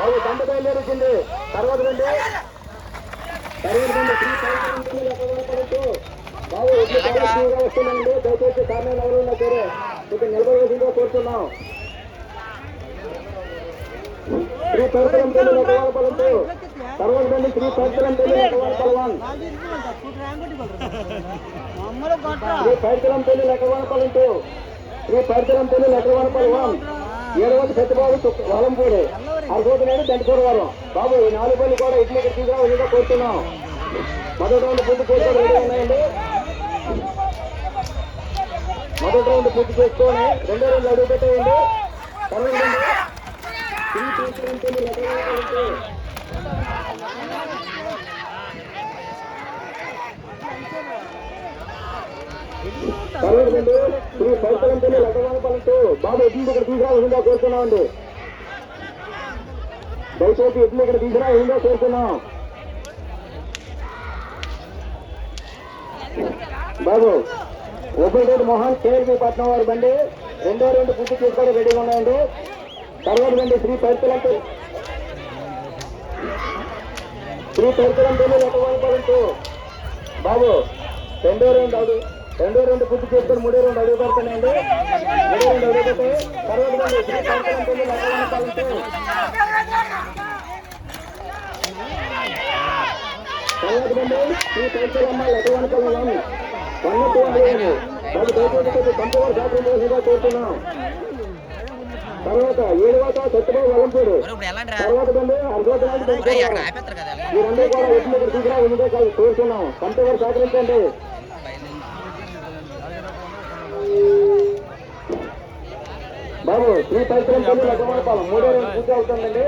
బాబు దండ బయలుదేరుతుంది తర్వాత రండి బాబు వస్తుందండి. దయచేసి కారణం ఎవరు ఉన్నా సరే మీకు నిలబడవలసిందిగా కోరుతున్నాం. శ్రీ పరశురం తల్లి లెక్కగొనపడుతూ తర్వాత రండి శ్రీ పరశురం తల్లి లెక్కగొనపడవాన్ మమ్మల్ని కొట్ట శ్రీ పైతలం తల్లి లెక్కవనపలంటూ శ్రీ పైతలం తల్లి లెక్కవనపలం ఏడవది సత్యబాబు వలంపూడి అరగోతున్నాడు దండకూర వారం. బాబు ఈ నాలుగు పళ్ళు కూడా ఇట్లా ఇక్కడ తీసుకురా కోరుతున్నాం. మొదటి రౌండ్ పూర్తి చేసుకోవడం రెడీ ఉన్నాయండి. మొదటి రౌండ్ పూర్తి చేసుకొని రెండో రౌండ్ అడుగు పెట్టేయండి. తర్వాత శ్రీ పైతలం తల్లి బాబు ఇడ్లీ ఇక్కడ తీసుకురా కోరుతున్నామండి దయచేసి ఎట్లు ఇక్కడ తీసినా ఏందో కోరుతున్నాం బాబు ఓపెన్ రోడ్ మోహన్ కేఎల్పి పట్నం వారి బండి రెండో రెండు పూర్తి చేసుకోవడం రెడీగా ఉన్నాయండి. తర్వాత బండి శ్రీ పరితలంతో శ్రీ పరితలంతో లెక్కవనపడంతో బాబు రెండో రెండు అడుగు రెండో రెండు పూర్తి చేసుకొని మూడో రెండు అడుగు పడుతున్నాయండి. మూడో రెండు అడుగుతాయి తర్వాత బండి కోరుతున్నాం తర్వాత సత్యబాబు వలంపూడు తర్వాత బండి కూడా తీసుకురా సహకరించండి పరిశ్రమ తల్లి లగ్గమనపాలెం మూడో రెండు పూర్తి అవుతుందండి.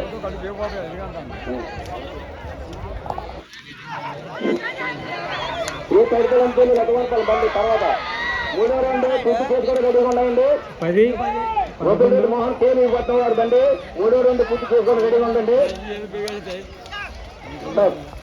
శ్రీ పరిశ్రమ తల్లి లగ్గమనపాలెం బండి తర్వాత. మూడో రెండు పూర్తి చేసుకోవడం రెడీగా ఉన్నాయండి పది రొబ్బెల్లి మోహన్ కేలు పట్నం వారు బండి. మూడో రెండు పూర్తి చేసుకోవడం రెడీగా ఉందండి సార్.